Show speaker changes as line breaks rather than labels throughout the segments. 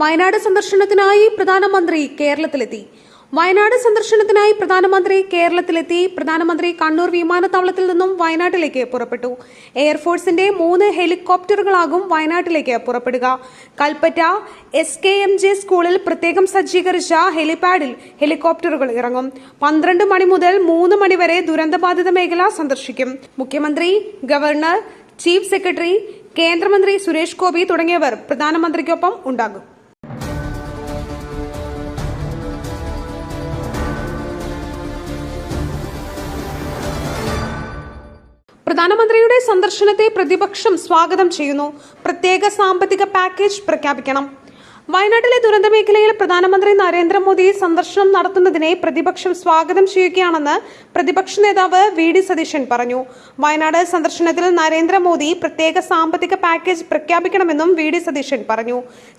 Wayanad സന്ദർശനത്തിനായി പ്രധാനമന്ത്രി കേരളത്തിലെത്തി. വയനാട് സന്ദർശനത്തിനായി പ്രധാനമന്ത്രി കേരളത്തിലെത്തി. പ്രധാനമന്ത്രി കണ്ണൂർ വിമാനത്താവളത്തിൽ നിന്നും വയനാട്ടിലേക്ക് പുറപ്പെട്ടു. എയർഫോഴ്സിന്റെ മൂന്ന് ഹെലികോപ്റ്ററുകളാകും വയനാട്ടിലേക്ക് പുറപ്പെടുക. Kalpetta S K M J സ്കൂളിൽ പ്രത്യേകം സജ്ജീകരിച്ച ഹെലിപാഡിൽ ഹെലികോപ്റ്ററുകൾ ഇറങ്ങും. പന്ത്രണ്ട് മണി മുതൽ മൂന്ന് മണി വരെ ദുരന്തബാധിത മേഖല സന്ദർശിക്കും. മുഖ്യമന്ത്രി ഗവർണർ ചീഫ് സെക്രട്ടറി കേന്ദ്രമന്ത്രി സുരേഷ് ഗോപി തുടങ്ങിയവർ പ്രധാനമന്ത്രിക്കൊപ്പം ഉണ്ടാകും. പ്രധാനമന്ത്രിയുടെ സന്ദർശനത്തെ പ്രതിപക്ഷം സ്വാഗതം ചെയ്യുന്നു. പ്രത്യേക സാമ്പത്തിക പാക്കേജ് പ്രഖ്യാപിക്കണം. വയനാട്ടിലെ ദുരന്ത മേഖലയിൽ പ്രധാനമന്ത്രി നരേന്ദ്രമോദി സന്ദർശനം നടത്തുന്നതിനെ പ്രതിപക്ഷം സ്വാഗതം ചെയ്യുകയാണെന്ന് പ്രതിപക്ഷ നേതാവ് വി ഡി സതീശൻ പറഞ്ഞു. വയനാട് സന്ദർശനത്തിൽ നരേന്ദ്രമോദി പ്രത്യേക സാമ്പത്തിക പാക്കേജ് പ്രഖ്യാപിക്കണമെന്നും വി ഡി സതീശൻ പറഞ്ഞു.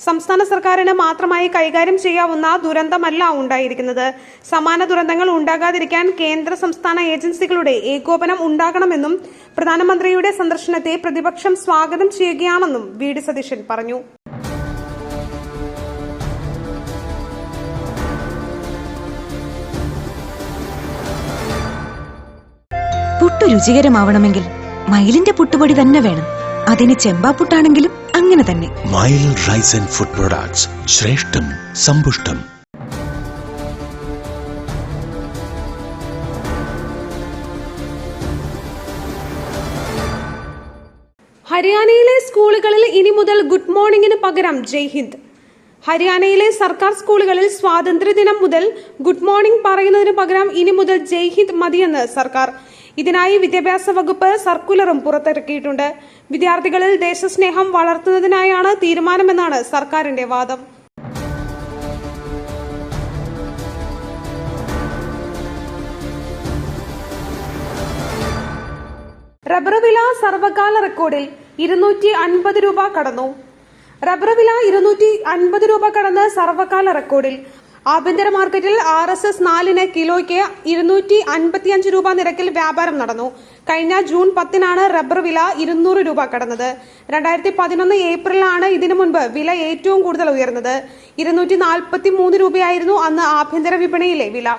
സംസ്ഥാന സർക്കാരിന് മാത്രമായി കൈകാര്യം ചെയ്യാവുന്ന ദുരന്തമല്ല ഉണ്ടായിരിക്കുന്നത്. സമാന ദുരന്തങ്ങൾ ഉണ്ടാകാതിരിക്കാൻ കേന്ദ്ര സംസ്ഥാന ഏജൻസികളുടെ ഏകോപനം ഉണ്ടാകണമെന്നും പ്രധാനമന്ത്രിയുടെ സന്ദർശനത്തെ പ്രതിപക്ഷം സ്വാഗതം ചെയ്യുകയാണെന്നും വി ഡി സതീശൻ പറഞ്ഞു.
പുട്ട് രുചികരമാവണമെങ്കിൽ മയിലിന്റെ പുട്ടുപൊടി തന്നെ വേണം. അതിന് ചെമ്പാപ്പുട്ടാണെങ്കിലും അങ്ങനെ തന്നെ.
മയിൽ റൈസ് ആൻഡ് ഫുഡ് പ്രൊഡക്ട്സ് ശ്രേഷ്ഠം സമ്പുഷ്ടം.
ഹരിയാനയിലെ സ്കൂളുകളിൽ ഇനി മുതൽ ഗുഡ് മോർണിംഗിന് പകരം ജയ് ഹിന്ദ്. ഹരിയാനയിലെ സർക്കാർ സ്കൂളുകളിൽ സ്വാതന്ത്ര്യദിനം മുതൽ ഗുഡ് മോർണിംഗ് പറയുന്നതിന് പകരം ഇനി മുതൽ ജയ് ഹിന്ദ് മതിയെന്ന് സർക്കാർ. ഇതിനായി വിദ്യാഭ്യാസ വകുപ്പ് സർക്കുലറും പുറത്തിറക്കിയിട്ടുണ്ട്. വിദ്യാർത്ഥികളിൽ ദേശസ്നേഹം വളർത്തുന്നതിനായാണ് തീരുമാനമെന്നാണ് സർക്കാരിന്റെ വാദം. റബ്ബർ വില സർവകാല റെക്കോർഡിൽ ഇരുന്നൂറ്റി അൻപത് രൂപ കടന്നു. റബ്ബർ വില ഇരുന്നൂറ്റി അൻപത് രൂപ കടന്ന് സർവകാല റെക്കോർഡിൽ ആഭ്യന്തര മാർക്കറ്റിൽ ആർ എസ് എസ് നാലിന് കിലോയ്ക്ക് ഇരുന്നൂറ്റി അൻപത്തിയഞ്ച് രൂപ നിരക്കിൽ വ്യാപാരം നടന്നു. കഴിഞ്ഞ ജൂൺ പത്തിനാണ് റബ്ബർ വില ഇരുന്നൂറ് രൂപ കടന്നത്. രണ്ടായിരത്തി പതിനൊന്ന് ഏപ്രിലാണ് ഇതിനു മുൻപ് വില ഏറ്റവും കൂടുതൽ ഉയർന്നത്. ഇരുന്നൂറ്റി നാൽപ്പത്തി മൂന്ന് രൂപയായിരുന്നു അന്ന് ആഭ്യന്തര വിപണിയിലെ വില.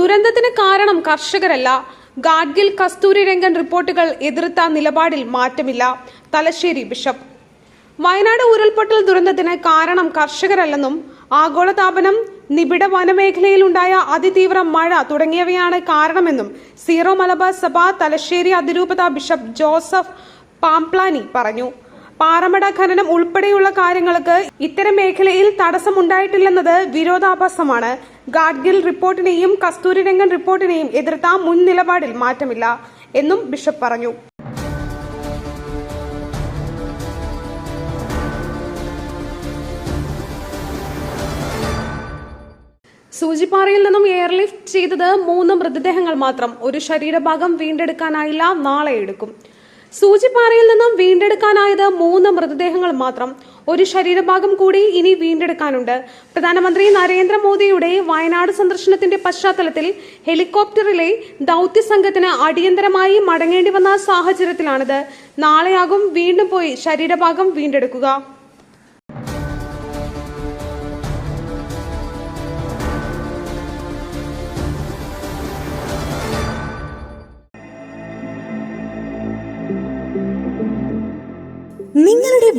ദുരന്തത്തിന് കാരണം കർഷകരല്ല. ഗാഡ്ഗിൽ കസ്തൂരി രംഗൻ റിപ്പോർട്ടുകൾ എതിർത്ത നിലപാടിൽ മാറ്റമില്ല. തലശ്ശേരി ബിഷപ്പ്. വയനാട് ഉരുൾപൊട്ടൽ ദുരന്തത്തിന് കാരണം കർഷകരല്ലെന്നും ആഗോളതാപനം നിബിഡ വനമേഖലയിലുണ്ടായ അതിതീവ്ര മഴ തുടങ്ങിയവയാണ് കാരണമെന്നും സീറോ മലബാർ സഭ തലശ്ശേരി അതിരൂപത ബിഷപ്പ് ജോസഫ് പാംപ്ലാനി പറഞ്ഞു. പാറമട ഖനനം ഉൾപ്പെടെയുള്ള കാര്യങ്ങൾക്ക് ഇത്തരം മേഖലയിൽ തടസ്സമുണ്ടായിട്ടില്ലെന്നത് വിരോധാഭാസമാണ്. ഗാഡ്ഗിൽ റിപ്പോർട്ടിനെയും കസ്തൂരിരംഗൻ റിപ്പോർട്ടിനെയും എതിർത്ത മുൻ നിലപാടിൽ മാറ്റമില്ല എന്നും ബിഷപ്പ് പറഞ്ഞു. സൂചിപ്പാറയിൽ നിന്നും എയർലിഫ്റ്റ് ചെയ്തത് മൂന്ന് മൃതദേഹങ്ങൾ മാത്രം. ഒരു ശരീരഭാഗം വീണ്ടെടുക്കാനായില്ല നാളെ എടുക്കും. സൂചിപ്പാറയിൽ നിന്നും വീണ്ടെടുക്കാനായത് മൂന്ന് മൃതദേഹങ്ങൾ മാത്രം ഒരു ശരീരഭാഗം കൂടി ഇനി വീണ്ടെടുക്കാനുണ്ട്. പ്രധാനമന്ത്രി നരേന്ദ്രമോദിയുടെ വയനാട് സന്ദർശനത്തിന്റെ പശ്ചാത്തലത്തിൽ ഹെലികോപ്റ്ററിലെ ദൗത്യ സംഘത്തിന് അടിയന്തരമായി മടങ്ങേണ്ടി വന്ന സാഹചര്യത്തിലാണിത്. നാളെയാകും വീണ്ടും പോയി ശരീരഭാഗം വീണ്ടെടുക്കുക.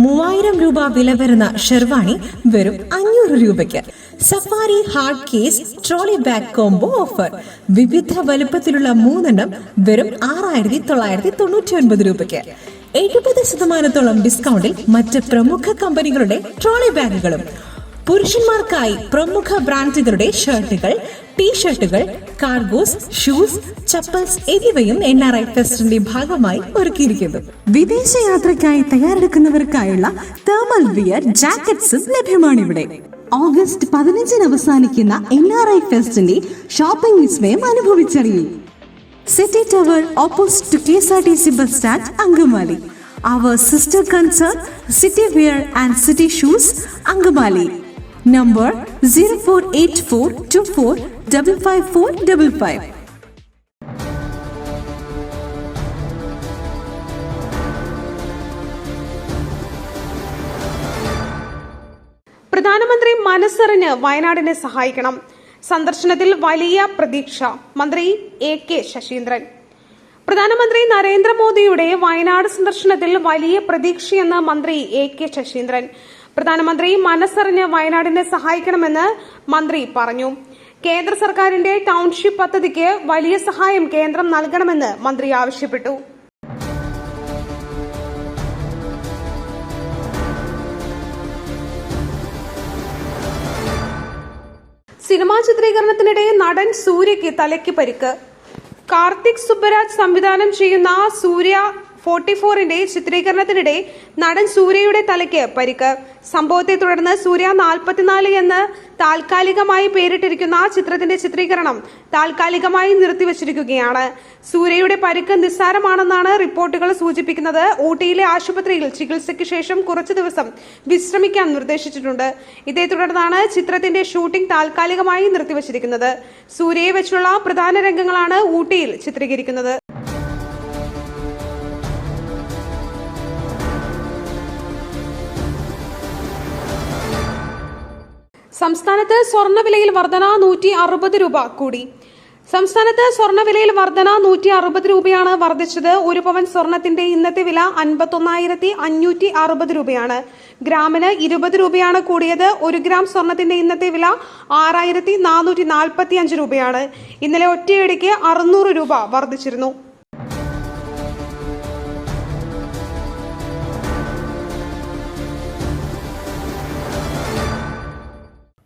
മൂവായിരം രൂപ വില വരുന്ന ഷെർവാണി വെറും അഞ്ഞൂറ് രൂപയ്ക്ക്. Safari hard case trolley bag combo offer. വിവിധ വലുപ്പത്തിലുള്ള മൂന്നെണ്ണം വെറും ആറായിരത്തി തൊള്ളായിരത്തി തൊണ്ണൂറ്റി ഒൻപത് രൂപയ്ക്ക്. എഴുപത് ശതമാനത്തോളം ഡിസ്കൗണ്ടിൽ മറ്റ് പ്രമുഖ കമ്പനികളുടെ ട്രോളി ബാഗുകളും. പുരുഷന്മാർക്കായി പ്രമുഖ ബ്രാൻഡുകളുടെ ഷർട്ടുകൾ ടീ ഷർട്ടുകൾ കാർഗോസ് ഷൂസ് ചപ്പൽസ് എന്നിവയും എൻ ആർ ഐ ഫെസ്റ്റിന്റെ ഭാഗമായി ഒരുക്കിയിരിക്കുന്നു. വിദേശയാത്രയ്ക്കായി തയ്യാറെടുക്കുന്നവർക്കായുള്ള തേർമൽ വിയർ ജാക്കറ്റ്സും ലഭ്യമാണ് ഇവിടെ ഓഗസ്റ്റ് പതിനഞ്ചിന് അവസാനിക്കുന്ന എൻ ആർ ഐ ഫെസ്റ്റിന്റെ ഷോപ്പിംഗ് വിസ്മയം അനുഭവിച്ചറിയും. City tower opposite to K S R T C bus stand Angamaly. Our sister concern city wear and city shoes Angamaly. Number zero four eight four two four double five four double five.
പ്രധാനമന്ത്രി മനസ്സറിഞ്ഞ് വയനാടിനെ സഹായിക്കണം. സന്ദർശനത്തിൽ വലിയ പ്രതീക്ഷ മന്ത്രി A K Saseendran. പ്രധാനമന്ത്രി നരേന്ദ്രമോദിയുടെ വയനാട് സന്ദർശനത്തിൽ വലിയ പ്രതീക്ഷയെന്ന് മന്ത്രി എ കെ ശശീന്ദ്രൻ. പ്രധാനമന്ത്രി മനസ്സറിഞ്ഞ് വയനാടിനെ സഹായിക്കണമെന്ന് മന്ത്രി പറഞ്ഞു. കേന്ദ്ര സർക്കാരിന്റെ ടൗൺഷിപ്പ് പദ്ധതിക്ക് വലിയ സഹായം കേന്ദ്രം നൽകണമെന്ന് മന്ത്രി ആവശ്യപ്പെട്ടു. സിനിമാ ചിത്രീകരണത്തിനിടെ നടൻ സൂര്യയ്ക്ക് തലയ്ക്ക് പരിക്ക്. കാർത്തിക് സുബ്ബരാജ് സംവിധാനം ചെയ്യുന്ന സൂര്യ ഫോർട്ടി ഫോറിന്റെ ചിത്രീകരണത്തിനിടെ നടൻ സൂര്യയുടെ തലയ്ക്ക് പരിക്ക്. സംഭവത്തെ തുടർന്ന് സൂര്യ നാൽപ്പത്തിനാല് എന്ന് താൽക്കാലികമായി പേരിട്ടിരിക്കുന്ന ചിത്രത്തിന്റെ ചിത്രീകരണം താൽക്കാലികമായി നിർത്തിവച്ചിരിക്കുകയാണ്. സൂര്യയുടെ പരിക്ക് നിസ്സാരമാണെന്നാണ് റിപ്പോർട്ടുകൾ സൂചിപ്പിക്കുന്നത്. ഊട്ടിയിലെ ആശുപത്രിയിൽ ചികിത്സയ്ക്ക് ശേഷം കുറച്ചു ദിവസം വിശ്രമിക്കാൻ നിർദ്ദേശിച്ചിട്ടുണ്ട്. ഇതേ തുടർന്നാണ് ചിത്രത്തിന്റെ ഷൂട്ടിംഗ് താൽക്കാലികമായി നിർത്തിവച്ചിരിക്കുന്നത്. സൂര്യയെ വെച്ചുള്ള പ്രധാന രംഗങ്ങളാണ് ഊട്ടിയിൽ ചിത്രീകരിക്കുന്നത്. സംസ്ഥാനത്ത് സ്വർണവിലയിൽ വർധന നൂറ്റി അറുപത് രൂപ കൂടി. സംസ്ഥാനത്ത് സ്വർണവിലയിൽ വർധന നൂറ്റി അറുപത് രൂപയാണ് വർദ്ധിച്ചത്. ഒരു പവൻ സ്വർണത്തിന്റെ ഇന്നത്തെ വില അൻപത്തൊന്നായിരത്തി അഞ്ഞൂറ്റി അറുപത് രൂപയാണ്. ഗ്രാമിന് ഇരുപത് രൂപയാണ് കൂടിയത്. ഒരു ഗ്രാം സ്വർണത്തിന്റെ ഇന്നത്തെ വില ആറായിരത്തി നാനൂറ്റി നാൽപ്പത്തി അഞ്ച് രൂപയാണ്. ഇന്നലെ ഒറ്റയടിക്ക് അറുന്നൂറ് രൂപ വർദ്ധിച്ചിരുന്നു.